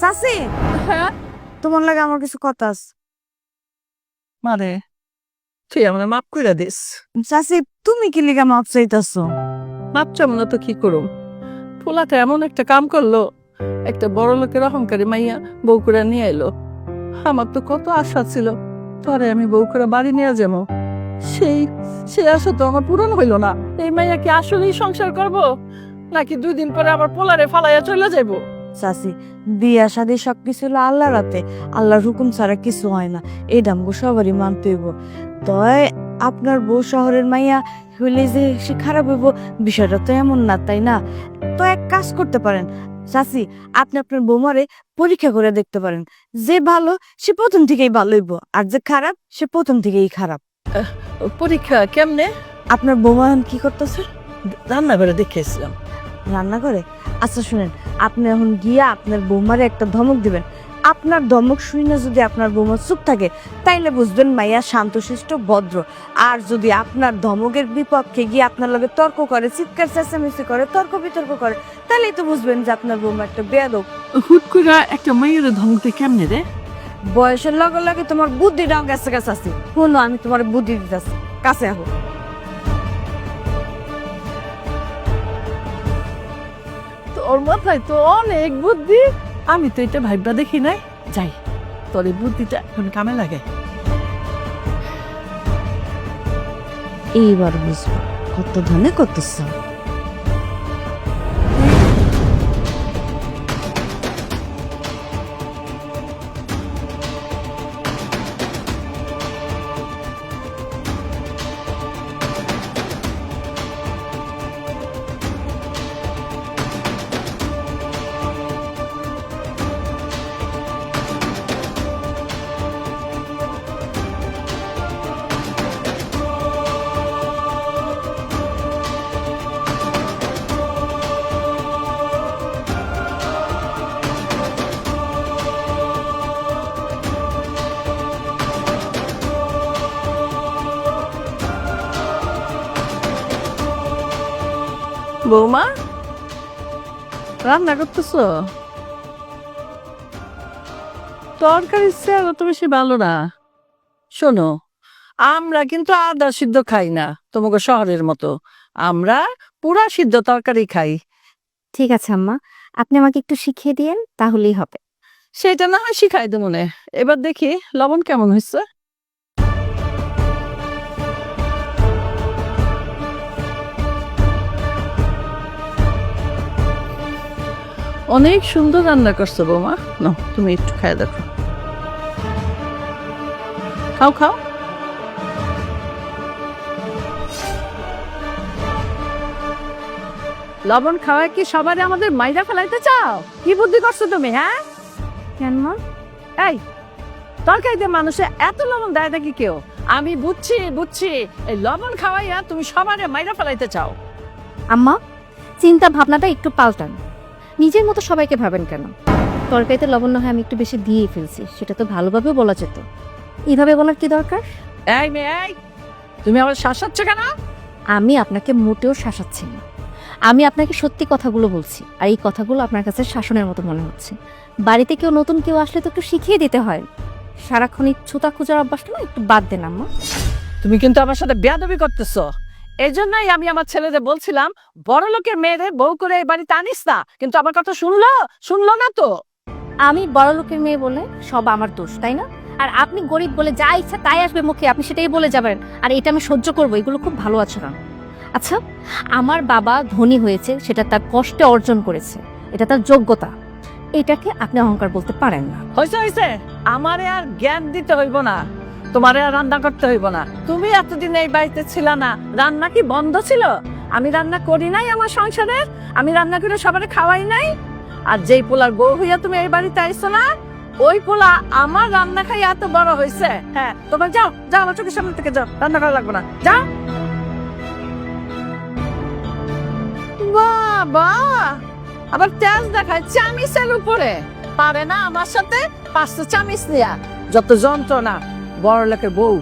চাচি হ্যাঁ? তোমার লাগে আমার কিছু কথা আছে। মারে তুই আমার মাপ কইরা দিস। চাচি তুমি কি লিগা মাপ চাইতাছো? মাপ চাম না তো কি করুম? পোলাটা এমন একটা কাম করল একটা বড় লোকের অহংকারী মাইয়া বউ করে নিয়ে এলো আমার তো কত আশা ছিল পরে আমি বউ করে বাড়ি নিয়ে যাব। সেই সে আশা তো আমার পূরণ হইল না। এই মাইয়া কি আসলেই সংসার করব নাকি দুই দিন পরে আবার পোলারে ফালাইয়া চলে যাইবো? চাচি বিয়া শাদি সবকিছু হলো আল্লাহর রাতে আল্লাহর হুকুম ছাড়া কিছু হয় না। এই দামগো সবারই মানতে হইব। তয় আপনার বউ শহরের মাইয়া হইলে যে সে খারাপ হইব বিষয়টা তো এমন না তাই না? তো এক কাজ করতে পারেন। চাচি আপনি আপনার বৌমারে পরীক্ষা করে দেখতে পারেন। যে ভালো সে প্রথম থেকেই ভালো হইব। আর যে খারাপ সে প্রথম থেকেই খারাপ। পরীক্ষা কেমনে? আপনার বৌমা কি করতেছে? রান্না করে দেখেছিলাম রান্না করে আচ্ছা শুনেন আপনি এখন গিয়া আপনার বৌমারে একটা ধমক দিবেন। আপনার ধমক শুই না যদি আপনার বৌমা চুপ থাকে তাইলে বুঝবেন মাইয়া শান্তশিষ্ট ভদ্র। আর যদি আপনার ধমকের বিপক্ষে গিয়ে আপনার লগে তর্ক করে চিৎকার চেঁচামেচি করে তর্ক বিতর্ক করে তাহলেই তো বুঝবেন যে আপনার বৌমা একটা বেয়াদব। হুট করে একটা মেয়ের ধমকে কেমনে রে? বয়সের লগে লগে তোমার বুদ্ধিটাও গেছে গেছে আছে। শুনো আমি তোমার বুদ্ধি দিতেছি। কাছে আহো। তোর মাথায় তো অনেক বুদ্ধি। আমি তো এটা ভাইবা দেখি নাই। যাই, তোর এই বুদ্ধিটা এখন কামে লাগে। এইবার বুঝব কত ধনে কত চাও বৌমা? রান্না করতেছ? তরকারি স্যার অত বেশি ভালো না। শোনো আমরা কিন্তু আদা সিদ্ধ খাই না তোমাকে শহরের মতো। আমরা পুরা সিদ্ধ তরকারি খাই। ঠিক আছে আম্মা। আপনি আমাকে একটু শিখিয়ে দিয়েন তাহলেই হবে। সেটা না হয় শিখাই দেবো মনে এবার দেখি লবণ কেমন হয়েছে অনেক সুন্দর রান্না করছ বৌমা। না তুমি একটু খাই দেখো। খাও খাও। লবণ খাওয়ায় কি সবারে আমাদের মাইরা ফেলাইতে চাও? কি বুদ্ধি করছ তুমি হ্যাঁ? কেন এই তরকারিতে মানুষে এত লবণ দেয় নাকি কেউ? আমি বুঝছি বুঝছি। এই লবণ খাওয়াইয়া তুমি সবারে মাইরা ফেলাইতে চাও। আম্মা চিন্তা ভাবনাটা একটু পাল্টান। নিজের মতো সবাইকে ভাবেন কেন? তরকারিতে লবণ না হয় আমি একটু বেশি দিয়েই ফেলছি সেটা তো ভালোভাবে বলা যেত। এইভাবে বলার কি দরকার? এই মেয়ে এই! তুমি আবার শাসাচ্ছ কেন? আমি আপনাকে মোটেও শাসাচ্ছি না। আমি আপনাকে সত্যি কথাগুলো বলছি আর এই কথাগুলো আপনার কাছে শাসনের মতো মনে হচ্ছে। বাড়িতে কেউ নতুন কেউ আসলে তো একটু শিখিয়ে দিতে হয়। সারাক্ষণ ছুতা খোঁজার অভ্যাসটা না একটু বাদ দেন আম্মা। তুমি কিন্তু আমার সাথে বেয়াদবি করতেছো। এই জন্যই আমি আমার ছেলেদের বলছিলাম বড় লোকের মেয়েদের বউ করে এই বাড়িতে আনিস না। কিন্তু আমার কথা শুনলো? শুনলো না তো? আমি বড় লোকের মেয়ে বলে সব আমার দোষ তাই না? আর আপনি গরিব বলে যা ইচ্ছা তাই আসবে মুখে আপনি সেটাই বলে যাবেন। আর এটা আমি সহ্য করব এগুলো খুব ভালো আচরণ আচ্ছা আমার বাবা ধনী হয়েছে সেটা তার কষ্টে অর্জন করেছে এটা তার যোগ্যতা। এটাকে আপনি অহংকার বলতে পারেন না। হয়েছে হয়েছে আমারে আর জ্ঞান দিতে হইব না। তোমারে আর রান্না করতে হইব না। তুমি এতদিন এই বাড়িতে ছিল না, রান্না কি বন্ধ ছিল? আমি রান্না করি নাই আমার সংসারের আমি রান্না করে সবারে খাওয়াই নাই? আর যেই পোলার বউ হইয়া তুমি এই বাড়িতে আইছো না, ওই পোলা আমার রান্না খাই এত বড় হয়েছে হ্যাঁ তোমার যাও যাও, আমার চোখের সামনে থেকে যাও, রান্না করা লাগবে না। যাও। বাবা, আবার তেজ দেখায় চামিচের উপরে। পারে না আমার সাথে পাঁচটা চামিচ নেয়া। যত যন্ত্রণা। বড় লোকের বউ।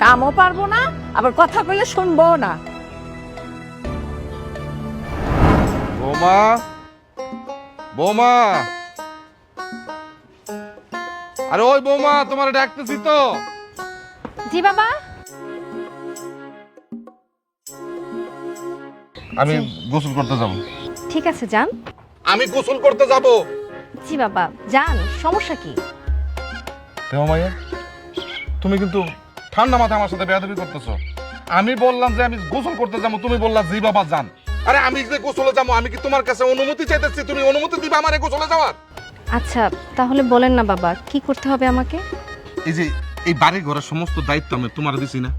কামও পারব না আবার কথা বলে শুনব না। বৌমা বৌমা। আরে ওই বৌমা তোমার ডাকতেছি তো। জি বাবা। আমি গোসল করতে যাব। ঠিক আছে যান। আমি গোসল করতে যাব। জি বাবা যান সমস্যা কি? দেও মাইয়া তুমি কিন্তু ঠান্ডা মাথায় আমার সাথে বেয়াদবি করতেছো। আমি বললাম যে আমি গোসল করতে যাব তুমি বললা জি বাবা যান। আরে আমি যে গোসলে যাব আমি কি তোমার কাছে অনুমতি চাইতেছি? তুমি অনুমতি দিবা আমারে গোসলে যাওয়ার? আচ্ছা তাহলে বলেন না বাবা কি করতে হবে আমাকে? এই যে এই বাড়ি ঘরের সমস্ত দায়িত্ব আমি তোমার দিছি না।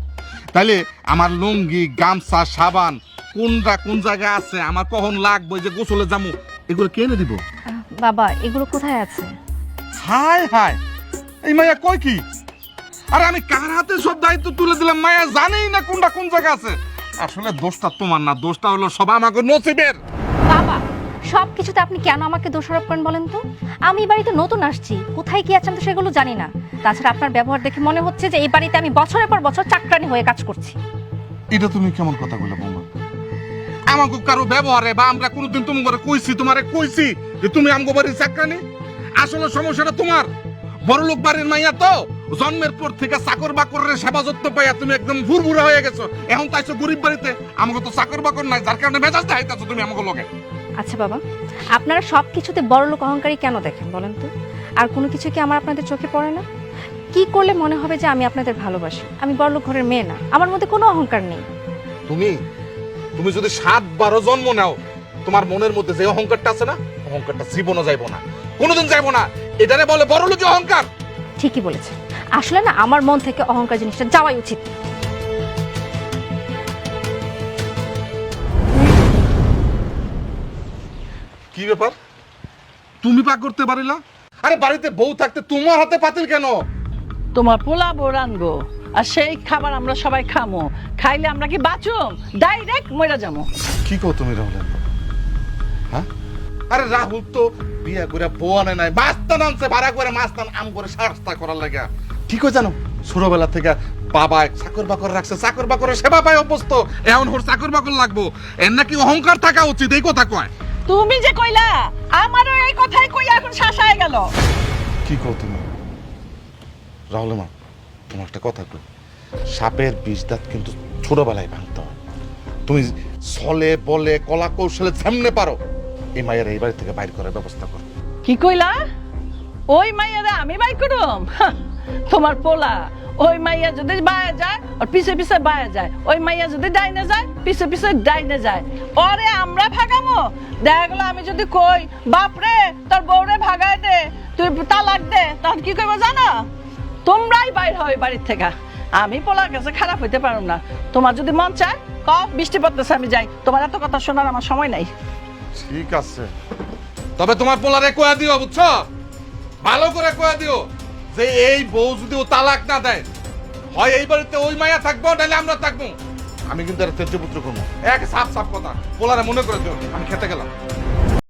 তাইলে আমার লুঙ্গি গামছা সাবান কোনটা কোন জায়গায় আছে আমার কখন লাগবে যে গোসলে যাব এগুলো কে এনে দিব? বাবা এগুলো কোথায় আছে? হাই হাই এই মায়া কয় কি? আরে আমি কার হাতে সব দায়িত্ব তুলে দিলাম? মায়া জানেই না কোনটা কোন জায়গা আছে। আসলে দোষটা তোমার না দোষটা হলো সব আমাকে নসিবের। বাবা সব কিছুতে আপনি কেন আমাকে দোষারোপ করেন বলেন তো? আমি এই বাড়িতে নতুন আসছি কোথায় কি আছে আমি তো সেগুলো জানি না। তাছাড়া আপনার ব্যবহার দেখে মনে হচ্ছে যে এই বাড়িতে আমি বছরের পর বছর চাকরানি হয়ে কাজ করছি। এটা তুমি কেমন কথা বলে বৌমা? আমাকে কারও ব্যবহারে বা আমরা কোনোদিন তোমার কইছি তোমারে কইছি যে তুমি আমগো বাড়ির চাকরানি? আসলে সমস্যাটা তোমার। বড় লোক বাড়ির মাইয়া তো। জন্মের পর থেকে চাকর বাকরের সেবা যত্ন পাইয়া তুমি একদম ভুরভুরা হয়ে গেছো। এখন তাইছো গরিব বাড়িতে আমাকে তো চাকর বাকর নাই যার কারণে মেজাজ দেখাইতেছো তুমি আমাকে লগে। আচ্ছা বাবা আপনারা সব কিছুতে বড় লোক অহংকারী কেন দেখেন বলেন তো? আর কোনো কিছু কি আমার আপনাদের চোখে পড়ে না? কি করলে মনে হবে যে আমি আপনাদের ভালোবাসি? আমি বড় লোক ঘরের মেয়ে না আমার মধ্যে কোনো অহংকার নেই। তুমি তুমি যদি সাত বারো জন্ম নাও তোমার মনের মধ্যে যে অহংকারটা আছে না অহংকারটা জীবনও যাইবো না কোনোদিন যাইবো না। এটারে বলে বড় লোকের অহংকার। ঠিকই বলেছে আসলে না আমার মন থেকে অহংকার জিনিসটা যাওয়াই উচিত। কি ব্যাপার? তুমি পাক করতে পারিলা? আরে বাড়িতে বউ থাকতে তোমার হাতে পাতিল কেন? তোমার পোলা বোরান গো আর সেই খাবার আমরা সবাই খামো। খাইলে আমরা কি বাঁচুম? ডাইরেক্ট মরে যাব কি কো তুমি রাহুল? হ্যাঁ? আরে রাহুল তো বিয়া করে বউ আনে নাই। মাস্তান আনছে ভাড়া করে মাস্তান আম করে সাহস্তা করার লাগে। কি কই জানো? ছোটবেলা থেকে বাবা এক চাকর বাকর রাখছে চাকর বাকরের সেবা পায় অভ্যস্ত। এখন ওর চাকর বাকর লাগবো। এর নাকি অহংকার থাকা উচিত এই কথা কয়। তুমি যে কইলা আমারও এই কথাই কইয়া এখন শাসায় গেল। কি কও তুমি? রাহুল মা তোমার একটা কথা কই। সাপের বিষ দাঁত কিন্তু ছোটবেলায় ভাঙতে হয়। তুমি ছলে বলে কলা কৌশলে যেমনে পারো এই মায়ের এই বাড়ি থেকে বাইর করার ব্যবস্থা করো। কি কইলা? ওই মাইয়ারে আমি বাই করুম? তোমার পোলা, ওই মাইয়া যদি বায়া যায়, আর পিছে পিছে বায়া যায়, ওই মাইয়া যদি ডাইনে যায়, পিছে পিছে ডাইনে যায়। ওরে আমরা ভাগামো। দেখা গেলো আমি যদি কই বাপরে তোর বউরে ভাগায় দে, তুই তালাক দে তখন কি করব জানো? তোমরাই বাইর হয় বাড়ির থেকে। আমি পোলার কাছে খারাপ হইতে পারো না। তোমার যদি মন চায় কম বৃষ্টি পড়তেছে, আমি যাই। তোমার এত কথা শোনার আমার সময় নাই। ঠিক আছে। তবে তোমার পোলারে কয়া দিও, বুঝছ? ভালো করে কয়া দিও। যে এই বউ যদি ও তালাক না দেয়, হয় এই বাড়িতে ওই মায়া থাকব, নাহলে আমরা থাকব। আমি কিন্তু আর পুত্র করব এক সাফ সাফ কথা, পোলারে মনে করে দিও, আমি খেতে গেলাম।